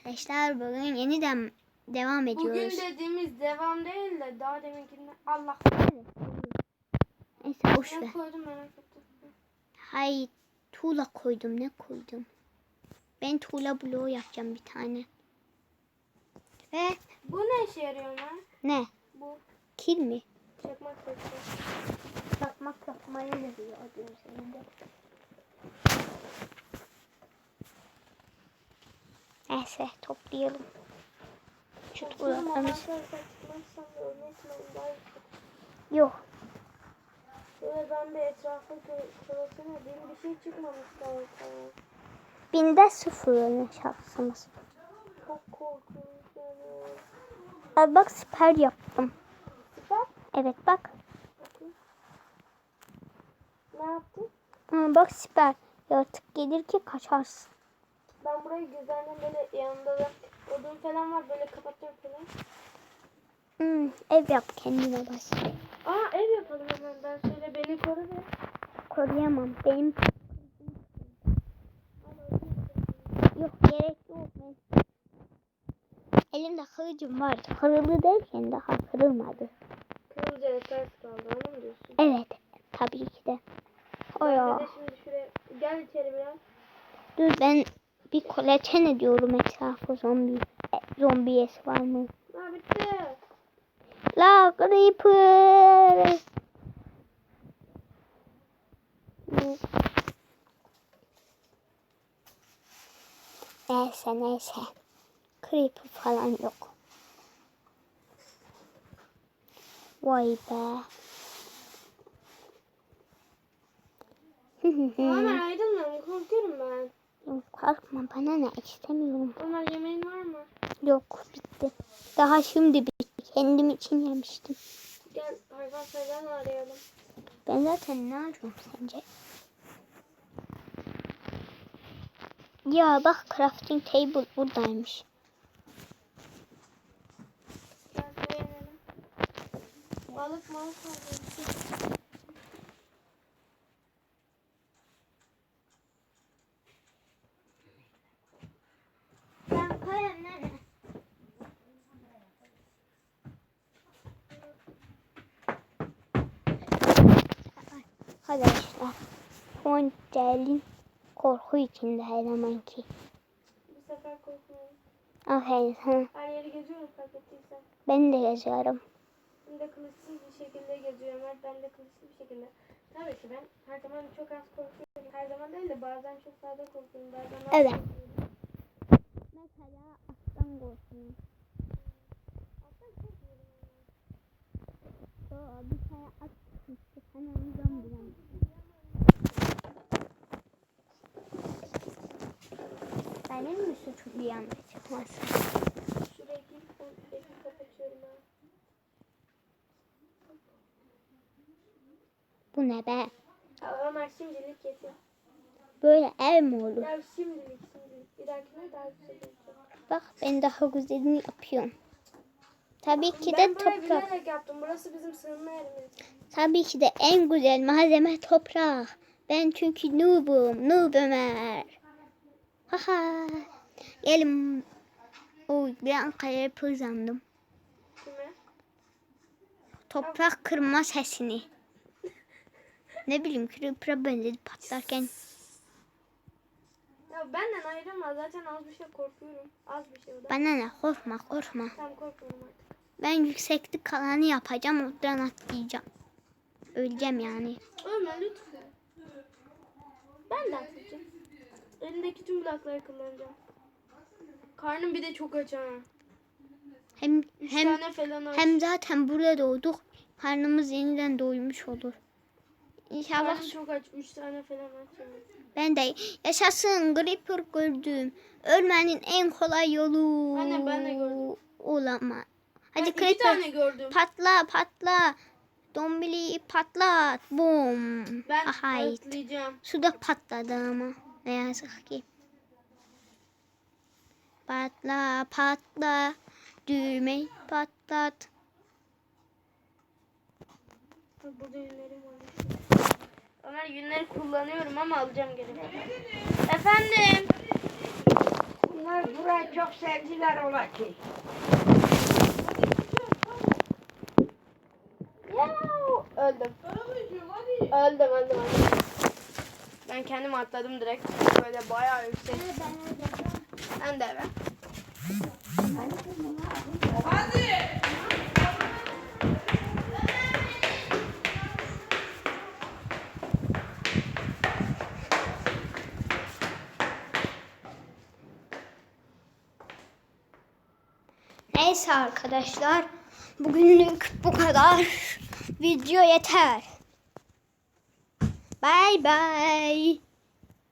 arkadaşlar. Bugün yeniden devam ediyoruz. Bugün dediğimiz devam değil de daha deminkinden Allah Neyse boş ver. ne koydum merak ettim. Hay tuğla koydum. Ne koydum? Ben tuğla bloğu yapacağım bir tane. Ve Bu ne işe yarıyor lan? ne? Bu Kil mi? çakmak sesi. Takmak yapmaya yarıyor adı üzerinde. Neyse toplayalım. Şu yüksek. Yok. Böyle ben bir etrafa kurasına benim bir şey çıkmamıştı ortaya. Binde sıfır öyle şansımız. Çok korkunç. Al bak siper yaptım. Süper. Evet bak. Ne yaptın? Ama bak siper. Yaratık gelir ki kaçarsın. Ben burayı güzelden böyle yanında da odun falan var böyle kapatacağım falan. Hmm, ev yap kendine bas. Aa ev yapalım hemen. Ben söyle beni koru be. Koruyamam. Benim yok gerek yok. Ben... Elimde kılıcım vardı. Kırıldı derken daha kırılmadı. Kırılacak ters kaldı onu mu diyorsun? Evet. Tabii ki de. O Ben ya. de şimdi şuraya gel içeri biraz. Dur ben bir kolaçen ediyorum etrafı zombi. E, zombiyesi var mı? Ha bitti. La Creeper. Neyse neyse. Creeper falan yok. Vay be. Ömer aydınlan korkuyorum ben. Korkma bana ne istemiyorum. Ömer yemeğin var mı? Yok bitti. Daha şimdi bitti. Kendim için yemiştim. Gel hayvan seven arayalım. Ben zaten ne arıyorum sence? Ya bak crafting table buradaymış. Balık malık var. Arkadaşlar Poncel'in korku içinde her zamanki. Bu sefer korkmuyorum. Aferin sana. Her yeri geziyorum fark ettiysen. Ben de yazıyorum. Hem de kılıçsız bir şekilde geziyorum. Ben de kılıçsız bir şekilde. Tabii ki ben her zaman çok az korkuyorum. Her zaman değil de bazen çok fazla korkuyorum. Bazen az Evet. korkuyorum. Mesela aslan korkuyorum. Aslan çok iyi. Aa, bir tane at çıkmıştı. Sen onu zombilen. Benim mi suçum bir anda kapatıyorum ha. Bu ne be? Ömer şimdilik yeter. Böyle ev mi olur? Ya şimdilik şimdilik. Bir dahakine daha güzel olacak. Bak ben daha güzelini yapıyorum. Tabii ki de Ben toprak. bilerek yaptım. Burası bizim sığınma yerimiz. Tabii ki de en güzel malzeme toprak. Ben çünkü noobum. Noob Ömer. Haha. Gelin. Oy bir an kayaya pızandım. Kime? Toprak kırma sesini. Ne bileyim creeper'a benzedi patlarken. Ya benden ayrılma. Zaten az bir şey korkuyorum. Az bir şey o da. Bana ne korkma korkma. Tamam korkmuyorum artık. Ben yükseklik kalanı yapacağım oradan atlayacağım. Öleceğim yani. Ömer lütfen. Ben de atlayacağım. Elimdeki tüm blokları kullanacağım. Karnım bir de çok aç ha. Hem Üç hem tane falan aç. hem zaten burada doğduk. Karnımız yeniden doymuş olur. İnşallah Karnım çok aç. Üç tane falan aç. ben de yaşasın Creeper gördüm. Ölmenin en kolay yolu. Anne, ben de gördüm. Olama. Ben Hadi iki Creeper tane gördüm. patla patla. Dombili patlat. Bum. Ben Ahayt. atlayacağım. Suda patladı ama. Ne yazık ki. Patla patla. Düğmeyi patlat. Burada yünlerim var. Ömer yünleri kullanıyorum ama alacağım geri. Efendim. Bunlar burayı çok sevdiler ola ki. Yahu, Öldüm. Öldüm öldüm öldüm. Ben kendim atladım direkt. Böyle bayağı yüksek. Ben de eve. Neyse arkadaşlar. Bugünlük bu kadar. Video yeter. Bye bye.